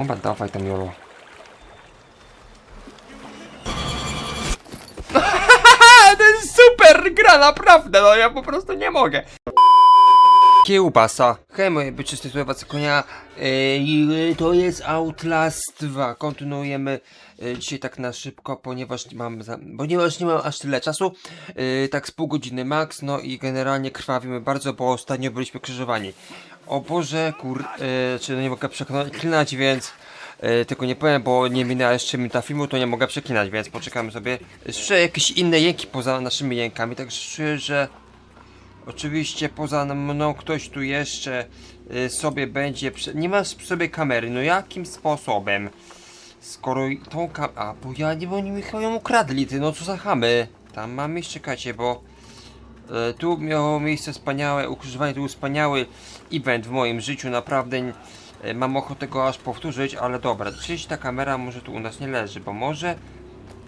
Dobra, dawaj tam Jolo. jest super gra, naprawdę, no ja po prostu nie mogę. Kiełbasa. Hej moje byczyste słowacy konia. Yy, to jest Outlast 2. Kontynuujemy yy, dzisiaj tak na szybko, ponieważ nie mam, za, ponieważ nie mam aż tyle czasu. Yy, tak z pół godziny max, no i generalnie krwawimy bardzo, bo ostatnio byliśmy krzyżowani. O Boże, kur... Yy, czy no nie mogę przeklinać, więc... Yy, tylko nie powiem, bo nie minęła jeszcze minuta filmu, to nie mogę przeklinać, więc poczekamy sobie. Słyszę jakieś inne jęki poza naszymi jękami, także czuję, że... Oczywiście poza mną ktoś tu jeszcze y, sobie będzie. Nie masz przy sobie kamery, no jakim sposobem? Skoro tą kam... A, bo ja nie, bo oni mi ją ukradli, ty, no co za chamy. Tam mam jeszcze, czekajcie, bo... y, tu miało miejsce wspaniałe ukrzyżowanie, to był wspaniały event w moim życiu, naprawdę y, mam ochotę go aż powtórzyć, ale dobra, czyś ta kamera może tu u nas nie leży, bo może...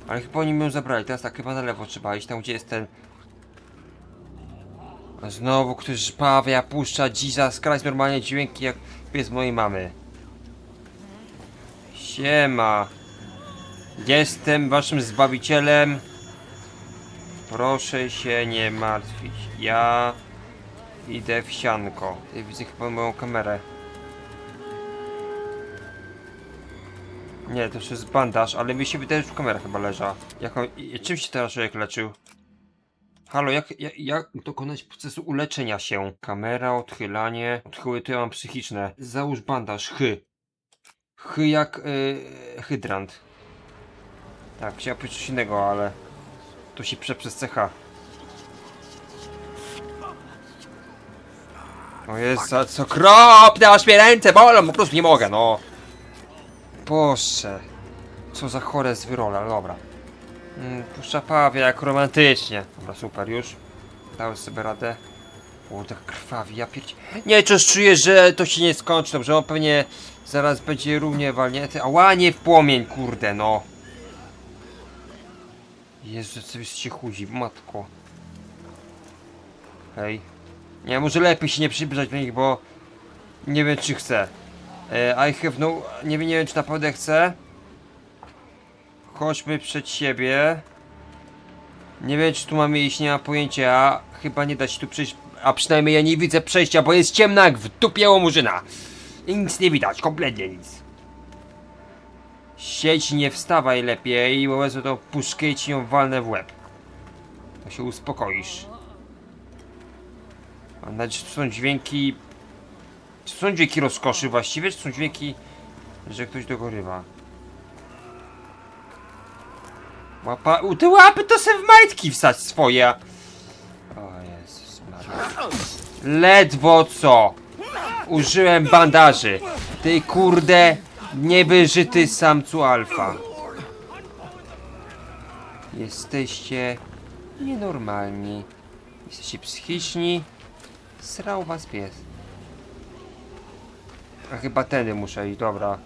Ale chyba oni mi ją zabrali, teraz tak chyba na lewo trzeba iść, tam gdzie jest ten Znowu ktoś żpawia, puszcza Jesus Christ normalnie dźwięki jak pies mojej mamy. Siema. Jestem waszym zbawicielem. Proszę się nie martwić. Ja idę w sianko. Ja widzę chyba moją kamerę. Nie, to już jest bandaż, ale mi się wydaje, że kamera chyba leża. Jaką, czym się teraz człowiek leczył? Halo, jak, jak, jak dokonać procesu uleczenia się? Kamera, odchylanie. Odchyły to ja mam psychiczne. Załóż bandaż, chy. Chy jak yy, hydrant. Tak, chciałem powiedzieć coś innego, ale to się prze przez CH. O jest za co okropne, aż mnie ręce bolą, po prostu nie mogę, no. Boże. Co za chore zwyrola, dobra. Mm, Puszcza pawie jak romantycznie. Dobra, super, już. Dałem sobie radę. O, tak krwawi, ja pierdzie... Nie, coś czuję, że to się nie skończy dobrze, on pewnie zaraz będzie równie walnięty. Ała, nie w płomień, kurde, no. Jezu, co jest się chudzi, matko. Hej. Nie, może lepiej się nie przybliżać do nich, bo... Nie wiem, czy chcę. E, I have no... Nie wiem, nie wiem, czy naprawdę chcę. Chodźmy przed siebie. Nie wiem, czy tu mamy iść, nie ma pojęcia. Chyba nie da się tu przejść. A przynajmniej ja nie widzę przejścia, bo jest ciemno jak w dupie łomużyna. I nic nie widać, kompletnie nic. Siedź, nie wstawaj lepiej, bo wezmę tą puszkę i ci ją walnę w łeb. To się uspokoisz. Mam nadzieję, że to są dźwięki... Czy są dźwięki rozkoszy właściwie, czy są dźwięki, że ktoś dogorywa? Łapa, u, te łapy to se w majtki wsać swoje. O Jezus Maria. Ledwo co. Użyłem bandaży. Ty kurde niewyżyty samcu alfa. Jesteście nienormalni. Jesteście psychiczni. Srał was pies. A chyba tędy muszę iść, dobra.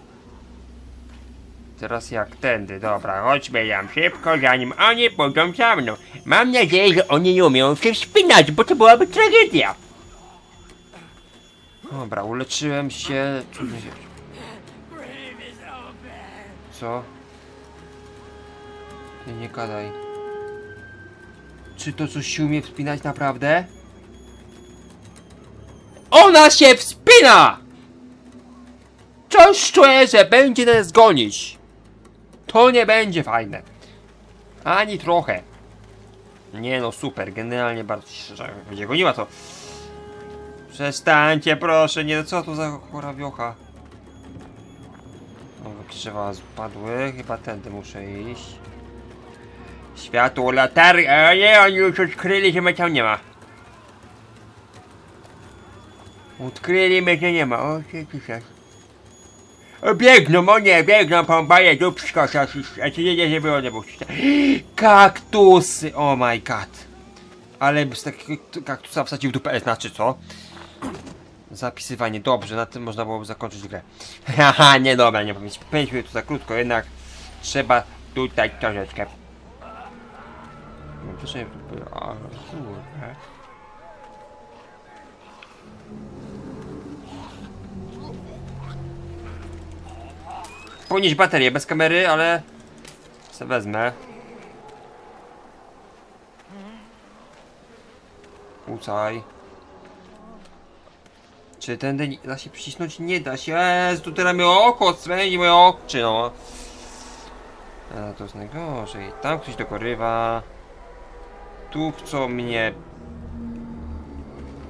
Teraz jak tędy, dobra, chodźmy jam szybko, zanim oni pójdą za mną. Mam nadzieję, że oni nie umieją się wspinać, bo to byłaby tragedia. Dobra, uleczyłem się. Co? Nie, nie gadaj. Czy to coś się umie wspinać naprawdę? Ona się wspina! Coś czuję, że będzie nas gonić. To nie będzie fajne. Ani trochę. Nie no, super. Generalnie bardzo się szczerze będzie goniła to. Przestańcie proszę, nie co to za chora wiocha. No, drzewa spadły. Chyba tędy muszę iść. Światło, latarki. A nie, oni już odkryli, że mnie tam nie ma. Odkryli mnie, że nie ma. O, się dzisiaj. Biegną, o nie, biegną po baję dupsko, a ci nie, nie było, nie było. Kaktusy, oh my god. Ale z takiego kaktusa wsadził dupę, znaczy co? Zapisywanie, dobrze, na tym można byłoby zakończyć grę. Haha, nie dobra, nie powiem, 5 minut to za krótko, jednak trzeba tutaj troszeczkę. No, proszę, o, kurde. Ponieść baterię bez kamery, ale se wezmę. Ucaj. Czy tędy da się przycisnąć? Nie da się. Jezu, tu teraz mi oko swędzi moje oczy, no. A to jest najgorzej. Tam ktoś dokorywa. Tu chcą mnie...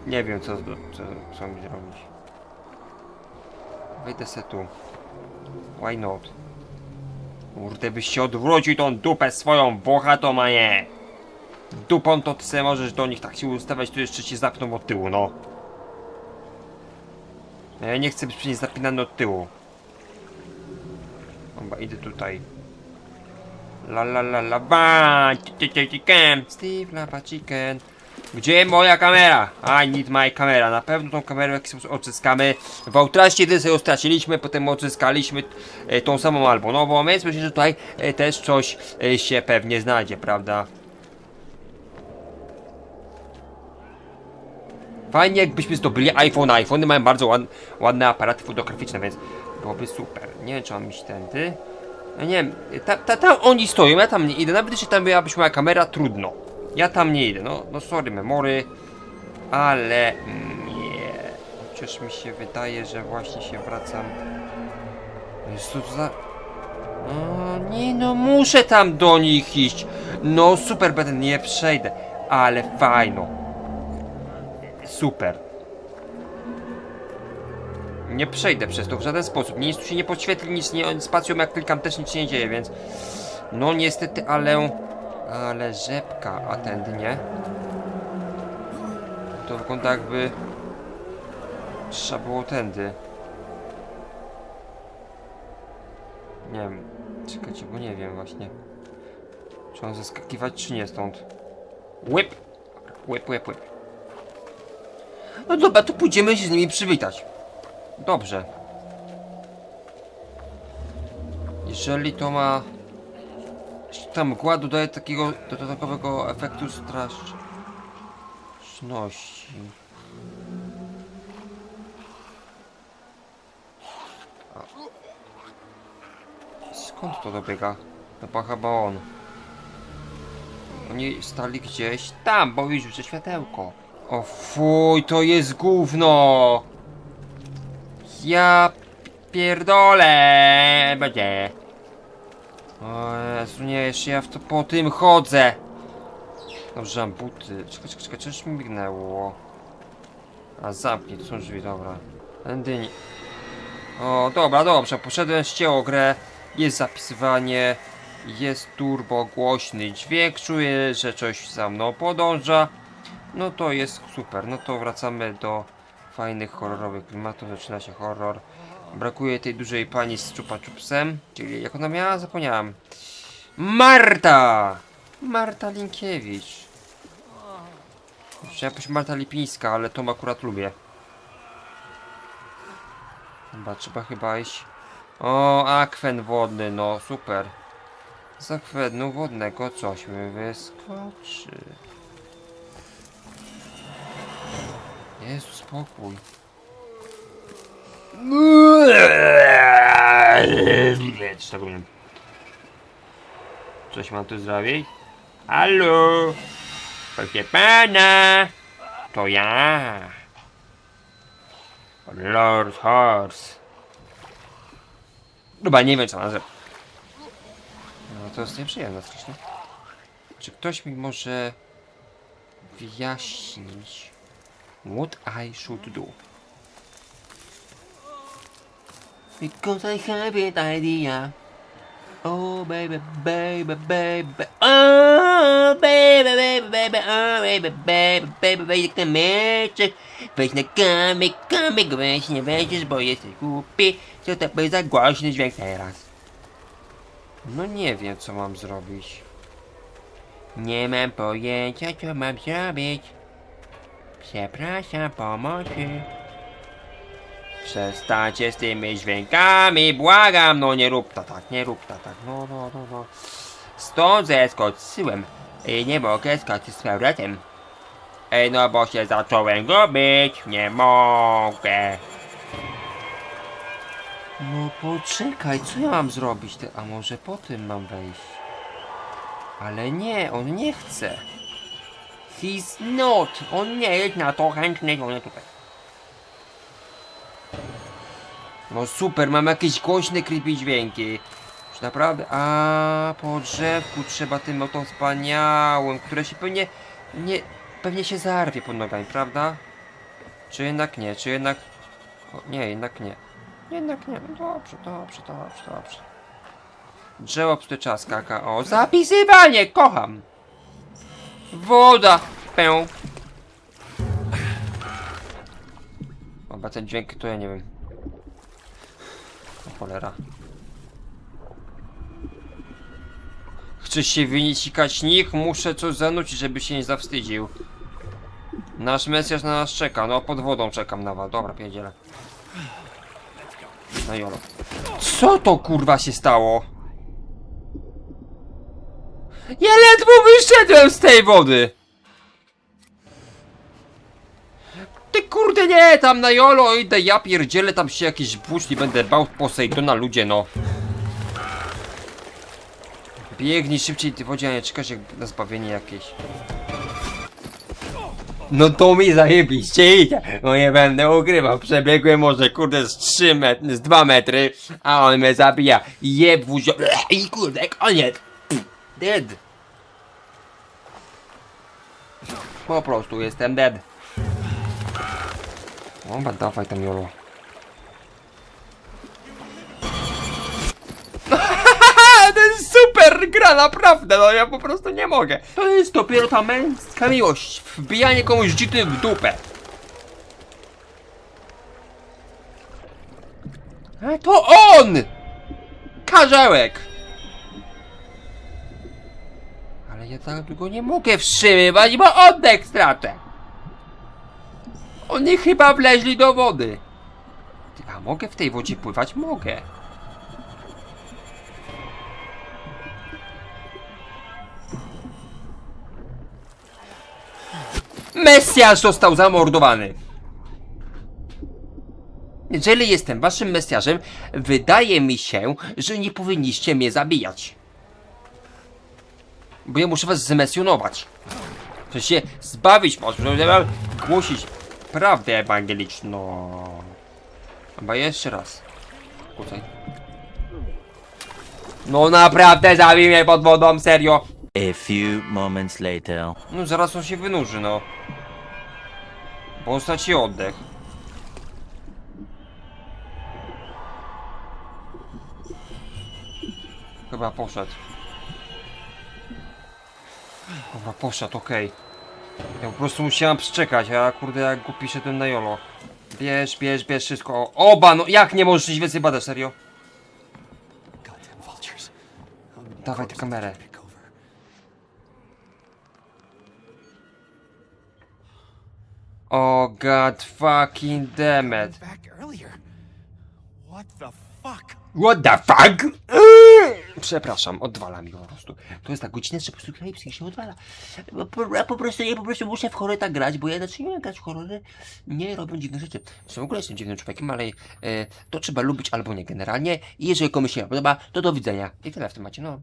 Nie wiem co, co, co mi zrobić. Wejdę se tu. Why not? Kurde, byś się odwrócił tą dupę swoją włochatą, a nie! Dupą to ty se możesz do nich tak się ustawiać, to jeszcze cię zapną od tyłu, no. Ja nie chcę być przy niej zapinany od tyłu. Dobra, idę tutaj. La la la la ba, chi- chi- chicken, Steve lava chicken. Gdzie moja kamera? I need my camera. Na pewno tą kamerę w jakiś sposób odzyskamy. W Outraście kiedy sobie ją straciliśmy, potem odzyskaliśmy e, tą samą albo nową, więc myślę, że tutaj e, też coś e, się pewnie znajdzie, prawda? Fajnie jakbyśmy zdobyli iPhone. iPhony mają bardzo ład, ładne aparaty fotograficzne, więc byłoby super. Nie wiem, czy mam iść tędy. No nie wiem, ta, ta, tam oni stoją, ja tam nie idę. Nawet jeśli tam byłabyś moja kamera, trudno. Ja tam nie idę, no, no sorry, memory. Ale nie. Chociaż mi się wydaje, że właśnie się wracam. Jest to za... O, nie no, muszę tam do nich iść. No super, będę nie przejdę. Ale fajno. Super. Nie przejdę przez to w żaden sposób. Nic tu się nie podświetli, nic nie spacją jak klikam też nic się nie dzieje, więc no niestety, ale ale rzepka, a tędy nie. To wygląda jakby trzeba było tędy. Nie wiem. Czekajcie, bo nie wiem właśnie. Czy on zaskakiwać, czy nie stąd? Łyp! Łyp, łyp, łyp. No dobra, to pójdziemy się z nimi przywitać. Dobrze. Jeżeli to ma... Ta mgła dodaje takiego dodatkowego efektu straszności. Skąd to dobiega? Chyba chyba on. Oni stali gdzieś tam, bo widzisz, że światełko. O fuj, to jest gówno! Ja pierdolę! Będzie. O Jezu, nie, jeszcze ja w to po tym chodzę. Dobrze, mam buty. Czekaj, czekaj, czekaj, coś mi mignęło. A zamknij, to są drzwi, dobra. Tędy nie... O, dobra, dobrze, poszedłem, ścięło grę. Jest zapisywanie. Jest turbo głośny dźwięk. Czuję, że coś za mną podąża. No to jest super. No to wracamy do fajnych horrorowych klimatów. Zaczyna się horror. Brakuje tej dużej pani z czupa czupsem. Czyli jak ona miała? Zapomniałam. Marta! Marta Linkiewicz. Chciałem powiedzieć Marta Lipińska, ale to akurat lubię. Chyba trzeba chyba iść. O, akwen wodny, no super. Z akwenu wodnego coś mi wyskoczy. Jezu, spokój. Czy tak umiem. Coś mam tu zrobić? Halo? Proszę pana! To ja! Lord Horse. Chyba nie wiem co mam zrobić. No to jest nieprzyjemne strasznie. Czy ktoś mi może wyjaśnić what I should do? Because I have an idea. Oh baby, baby, baby. Oh baby, baby, baby. Oh baby, baby, baby. Wejdź na kamyczek. Wejdź na kamyk, kamyk. Weź nie wejdziesz, bo jesteś głupi. Co to był za głośny dźwięk teraz? No nie wiem, co mam zrobić. Nie mam pojęcia, co mam zrobić. Przepraszam, pomocy. Przestańcie z tymi dźwiękami, błagam, no nie rób ta tak, nie rób ta tak, no, no, no, no. Stąd zeskoczyłem i nie mogę skoczyć z powrotem. Ej, no bo się zacząłem gubić, nie mogę. No poczekaj, co ja mam zrobić? A może po tym mam wejść? Ale nie, on nie chce. He's not. On nie jest na to chętny, on tutaj. No super, mam jakieś głośne creepy dźwięki. Czy naprawdę? A po drzewku trzeba tym oto wspaniałym, które się pewnie nie, pewnie się zarwie pod nogami, prawda? Czy jednak nie? Czy jednak... O, nie, jednak nie. Jednak nie. No Dobrze, dobrze, dobrze, dobrze. Drzewo psztycza skaka. O, zapisywanie! Kocham! Woda! Pę. Chyba ten dźwięk to ja nie wiem. Cholera. Chcesz się wynikać nich? Muszę coś zanucić, żeby się nie zawstydził. Nasz Mesjasz na nas czeka. No, pod wodą czekam na was. Dobra, pierdzielę. No jolo. Co to kurwa się stało? Ja ledwo wyszedłem z tej wody! Ty kurde nie, tam na jolo idę, ja pierdzielę, tam się jakiś burz, nie będę bał Posejdona, ludzie no. Biegnij szybciej, ty wodzie, a nie czekasz jak na zbawienie jakieś. No to mi zajebiście idzie, no nie będę ukrywał, przebiegłem może kurde z 3 metry, z 2 metry, a on mnie zabija, jeb wuzio, i kurde, koniec, dead. Po prostu jestem dead. Dobra, dawaj tam jolo. to jest super gra, naprawdę, no ja po prostu nie mogę. To jest dopiero ta męska miłość, wbijanie komuś dzity w dupę. A to on! Karzełek! Ale ja tak długo nie mogę wstrzymywać, bo oddech stracę. Oni chyba wleźli do wody. Ty, A mogę w tej wodzie pływać? Mogę. Mesjasz został zamordowany. Jeżeli jestem waszym Mesjarzem, wydaje mi się, że nie powinniście mnie zabijać. Bo ja muszę was zmesjonować. Chcę się zbawić was, głosić prawdę ewangeliczną. Chyba jeszcze raz. Kucaj. No naprawdę zabij mnie pod wodą, serio. A few moments later. No zaraz on się wynurzy, no. Bo on straci oddech. Chyba poszedł. Chyba poszedł, okej. Ja po prostu musiałem przeczekać, a kurde jak głupi szedłem na jolo. Bierz, bierz, bierz wszystko. O, Oba, no jak nie możesz iść więcej badać, serio? Dawaj tę kamerę. O god fucking damn it. What the fuck? What the fuck? Przepraszam, odwala mi po prostu. To jest tak godzinę, że po prostu klejpski się odwala. Po, ja po prostu, ja po prostu muszę w horror tak grać, bo ja inaczej nie grać w horrory, nie robią dziwnych rzeczy. Zresztą w ogóle jestem dziwnym człowiekiem, ale e, to trzeba lubić albo nie generalnie. I jeżeli komuś się podoba, to do widzenia. I tyle w temacie, no.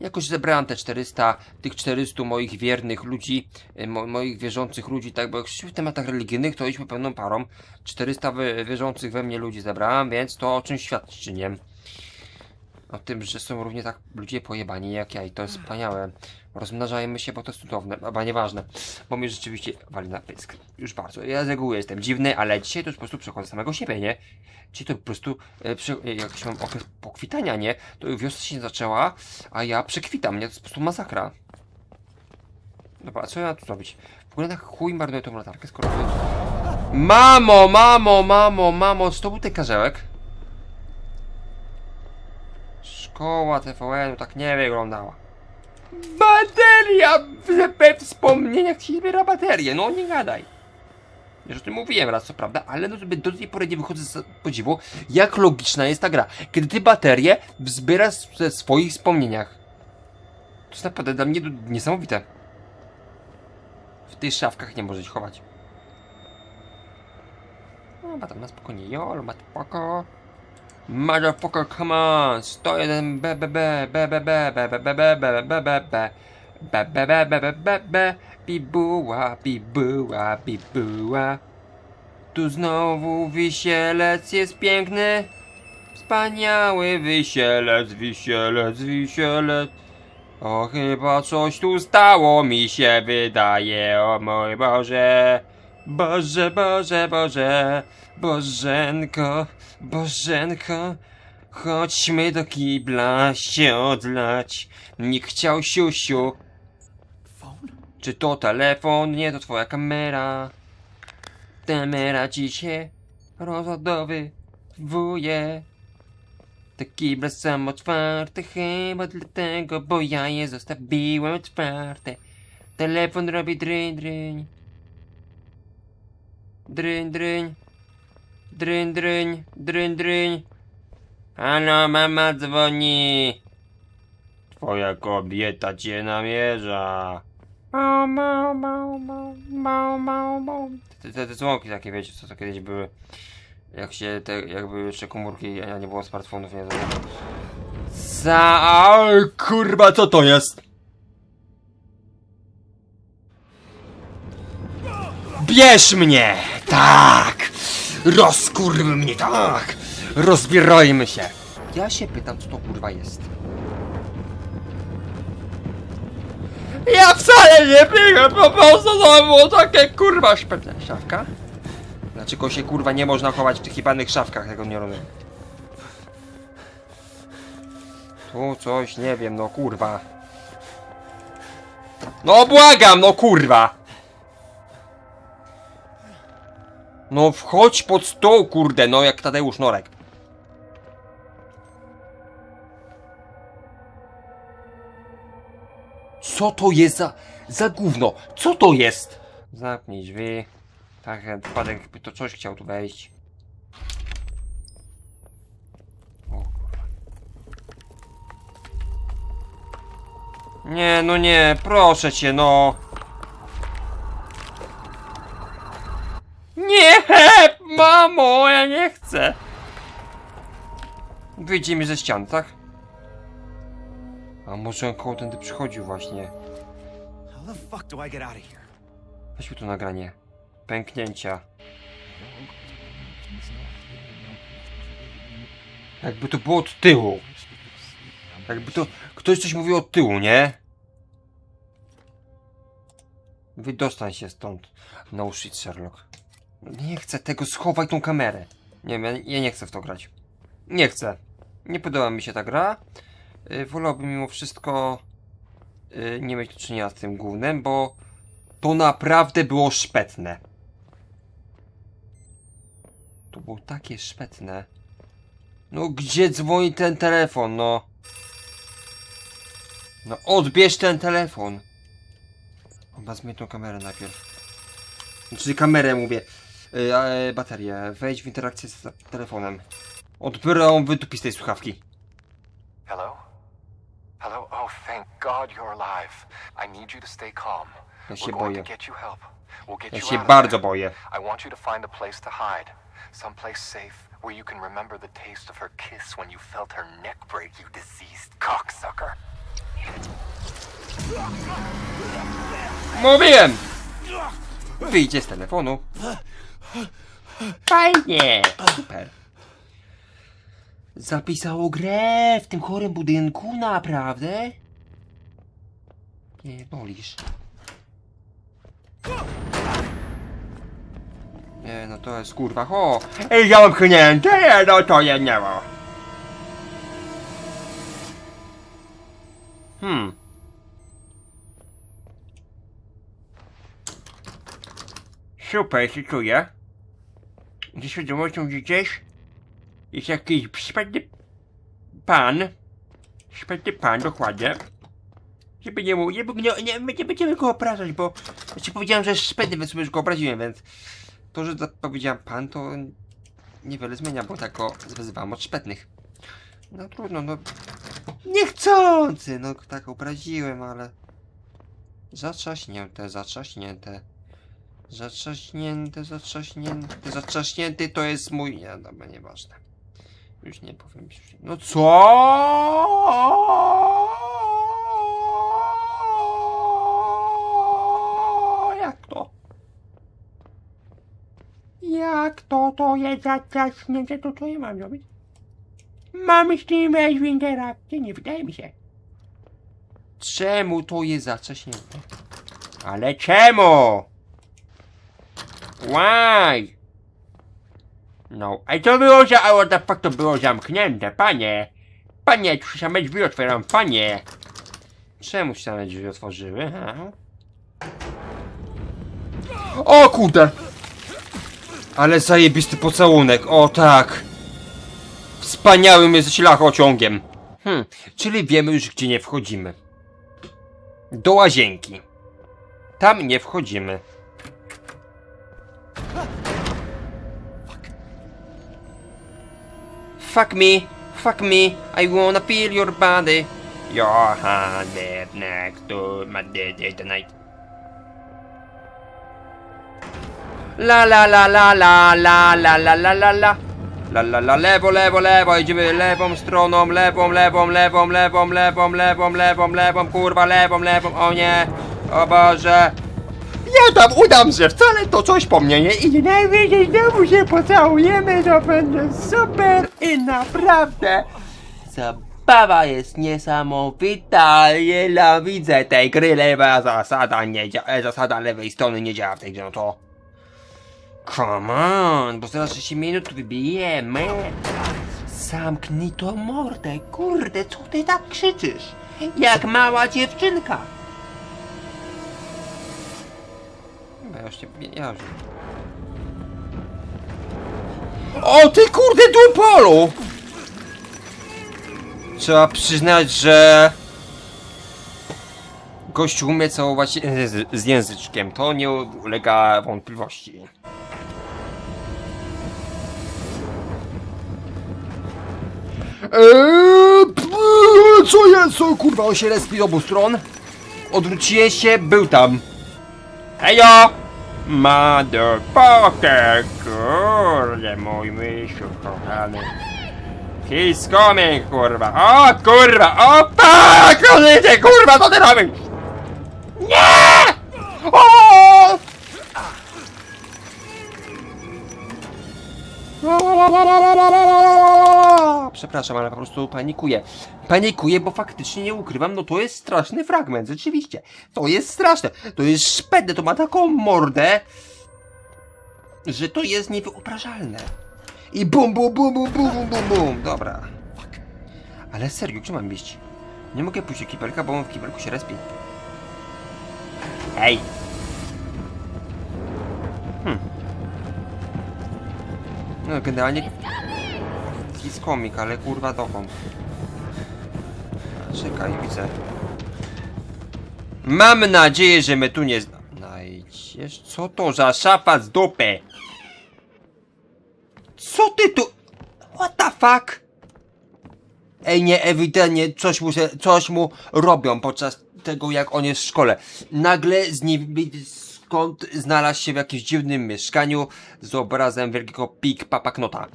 Jakoś zebrałem te 400, tych 400 moich wiernych ludzi, e, mo, moich wierzących ludzi, tak, bo jak w tematach religijnych, to idźmy pełną parą. 400 wy, wierzących we mnie ludzi zebrałem, więc to o czym świadczy, nie? O tym, że są równie tak ludzie pojebani jak ja i to jest wspaniałe. Rozmnażajmy się, bo to jest cudowne, chyba nieważne. Bo mnie rzeczywiście wali na pysk. Już bardzo. Ja z reguły jestem dziwny, ale dzisiaj to już po prostu przechodzę samego siebie, nie? Dzisiaj to po prostu e, przy, e, jakiś mam okres pokwitania, nie? To wiosna się zaczęła, a ja przekwitam, nie? To jest po prostu masakra. Dobra, co ja mam tu zrobić? W ogóle na chuj marnuję tą latarkę, skoro. Mamo, mamo, mamo, mamo, czy to był ten karzełek? Szkoła TVN tak nie wyglądała. Bateria! We wspomnieniach się zbiera baterię, no nie gadaj. Już o tym mówiłem raz, co prawda, ale no, do tej pory nie wychodzę z podziwu, jak logiczna jest ta gra. Kiedy ty baterię zbierasz ze swoich wspomnieniach. To jest naprawdę dla mnie niesamowite. W tych szafkach nie możesz chować. No, ma tam na spokojnie, jol, ma spoko. Motherfucker, come on! 101 BBB, BBB, BBB, BBB, BBB, BBB, bibuła, bibuła, bibuła. Tu znowu wisielec jest piękny. Wspaniały wisielec, wisielec, wisielec. O chyba coś tu stało mi się wydaje, o mój Boże. Boże, Boże, Boże. Bożenko, Bożenko. Chodźmy do kibla się odlać. Nikt chciał siusiu. Czy to telefon? Nie, to twoja kamera. Kamera ci się rozładowywuje. Te kible są otwarte chyba dlatego, bo ja je zostawiłem otwarte. Telefon robi dryń, dryń. Dryń, dryń. Dryń, dryń, dryń, dryń. Halo, mama dzwoni. Twoja kobieta cię namierza. Mau, mau, mau, mau, mau, mau, mau. Te, te, te dzwonki takie, wiecie, co to kiedyś były. Jak się te, jak były jeszcze komórki, a nie było smartfonów, nie wiem. Za... Kurwa, co to jest? Bierz mnie! Tak! Rozkurw mnie, tak! Rozbierajmy się! Ja się pytam, co to kurwa jest. Ja wcale nie biegam, po prostu to było takie kurwa szpetne. Szafka? Dlaczego się kurwa nie można chować w tych jebanych szafkach, tego nie rozumiem. Tu coś, nie wiem, no kurwa. No błagam, no kurwa! No wchodź pod stół, kurde, no jak Tadeusz Norek. Co to jest za, za gówno? Co to jest? Zamknij drzwi. Tak, wypadek jakby to coś chciał tu wejść. O kurwa. Nie, no nie, proszę cię, no. Nie, nie chcę. Wyjdzie mi ze ścian, tak? A może on koło tędy przychodził właśnie. Weźmy tu nagranie. Pęknięcia. Jakby to było od tyłu. Jakby to... Ktoś coś mówił od tyłu, nie? Wydostań się stąd. No shit, Sherlock. Nie chcę tego, schowaj tą kamerę. Nie wiem, ja, nie chcę w to grać. Nie chcę. Nie podoba mi się ta gra. Yy, wolałbym mimo wszystko yy, nie mieć do czynienia z tym głównym, bo to naprawdę było szpetne. To było takie szpetne. No gdzie dzwoni ten telefon, no? No odbierz ten telefon. Chyba zmień tą kamerę najpierw. Znaczy kamerę mówię. E, baterię. Wejdź w interakcję z telefonem. Odbiorę wytupi z tej słuchawki. Hello? Hello? Oh, thank God you're alive. I need you to stay calm. Ja się boję. Ja się bardzo boję. I want you to find a place to hide. Someplace safe where you can remember the taste of her kiss when you felt her neck break, you diseased cocksucker. Mówiłem! Wyjdzie z telefonu. Fajnie! Super. Zapisało grę w tym chorym budynku, naprawdę? Nie bolisz. Nie, no to jest kurwa, ho! Ej, zamknięte, nie, no to je nie ma. Hmm. Super się czuję. Ze świadomością, że gdzieś jest jakiś szpetny pan. Szpetny pan, dokładnie. Żeby nie mówić, nie, nie, nie, nie będziemy go obrażać, bo znaczy powiedziałem, że jest szpetny, więc już go obraziłem, więc to, że powiedziałem pan, to niewiele zmienia, bo tak go wyzywam od szpetnych. No trudno, no. Niechcący, no tak obraziłem, ale. Zatrzaśnięte, zatrzaśnięte. Zatrzaśnięty, zatrzaśnięty, zatrzaśnięty to jest mój... Nie, dobra, nieważne. Już nie powiem. No co? Jak to? Jak to to jest zaciśnięte, to co ja mam robić? Mamy z tym w interakcję? Nie wydaje mi się. Czemu to jest zaciśnięte? Ale czemu? Why? No, a to było za... A what the było zamknięte, panie? Panie, tu same drzwi otwieram, panie! Czemu się same drzwi otworzyły, ha? O kurde! Ale zajebisty pocałunek, o tak! Wspaniałym jest ślachociągiem. Hmm, czyli wiemy już gdzie nie wchodzimy. Do łazienki. Tam nie wchodzimy. Fuck me, fuck me, I wanna feel your body. Your hand is next to my daddy tonight. La la la la la la la la la la la La la la lewo, lewo, lewo, idziemy lewą stroną, lewą, lewą, lewą, lewą, lewą, lewą, lewą, lewą, kurwa, lewą, lewą, o nie, o Boże. Ja tam udam, że wcale to coś po mnie nie idzie. Najwyżej znowu się pocałujemy, to będzie super i naprawdę zabawa jest niesamowita. Nienawidzę tej gry, lewa zasada nie działa, e, zasada lewej strony nie działa w tej grze, no to... Come on, bo zaraz 6 minut wybijemy. Zamknij to mordę, kurde, co ty tak krzyczysz? Jak mała dziewczynka. Chyba ja. O ty kurde dupolu! Trzeba przyznać, że... Gościu umie całować z, języczkiem. To nie ulega wątpliwości. Eee, co jest? Co kurwa, on się respi z obu stron? Odwróciłem się, był tam. Hejo! Motherfucker, kurde, mój misiu kochany. He's coming, kurwa. O, kurwa, o, fuck, kobiecie, kurwa, co ty robisz? Nie! O! Przepraszam, ale po prostu panikuję. Panikuję, bo faktycznie nie ukrywam, no to jest straszny fragment, rzeczywiście. To jest straszne. To jest szpedne, to ma taką mordę, że to jest niewyobrażalne. I bum, bum, bum, bum, bum, bum, bum, bum. Dobra. Ale serio, gdzie mam iść? Nie mogę pójść do kibelka, bo on w kibelku się respi. Ej! Hmm. No, generalnie... Jest komik, ale kurwa dokąd? Czekaj, widzę. Mam nadzieję, że my tu nie znajdziesz. Co to za szafa z dupy? Co ty tu... What the fuck? Ej, nie, ewidentnie coś mu, się, coś mu robią podczas tego, jak on jest w szkole. Nagle z nim skąd znalazł się w jakimś dziwnym mieszkaniu z obrazem wielkiego pik papaknota.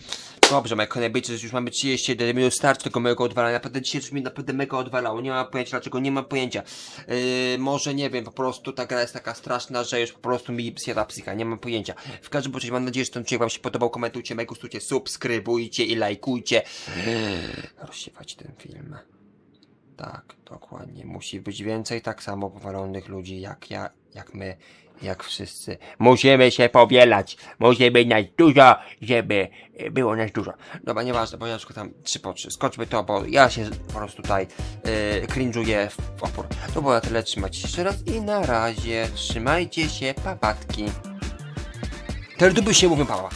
Dobrze, moje kochane bycie, już mamy 31 minut starczy tego mojego odwalania. Naprawdę dzisiaj coś mi naprawdę mega odwalało. Nie mam pojęcia dlaczego, nie mam pojęcia. Yy, może nie wiem, po prostu ta gra jest taka straszna, że już po prostu mi zjada psycha, nie mam pojęcia. W każdym razie mam nadzieję, że ten odcinek wam się podobał. Komentujcie, megustujcie, subskrybujcie i lajkujcie. Rozsiewać ten film. Tak, dokładnie. Musi być więcej tak samo powalonych ludzi jak ja, jak my, jak wszyscy. Musimy się powielać. Musi być nas dużo, żeby e, było nas dużo. Dobra, nieważne, bo ja tylko tam trzy po trzy. Skoczmy to, bo ja się po prostu tutaj yy, cringe'uję w opór. To było na tyle. Trzymajcie się jeszcze raz i na razie. Trzymajcie się, papatki. Teletuby się mówią pała.